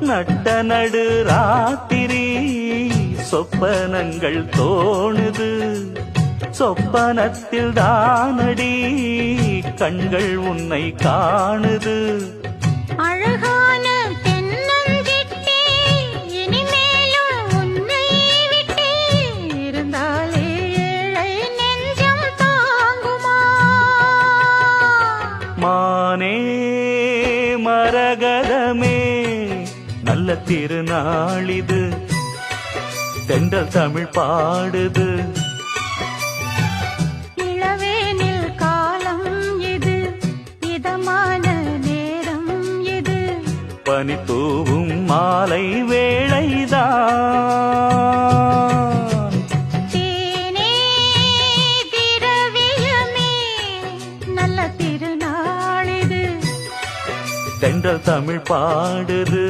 நட்ட நடு ராத்திரி சொப்பனங்கள் தோணுது. சொப்பனத்தில் தானடி கண்கள் உன்னை காணுது. அழகான தென்னஞ்சிட்டே இனிமேலும் நல்ல திருநாளிது. தென்றல் தமிழ் பாடுது. இளவேனில் காலம் இது. இதமான நேரம் இது. பனி தூவும் மாலை வேளைதான். தேனே திரவியமே. நல்ல திருநாள் இது தென்றல் தமிழ் பாடுது.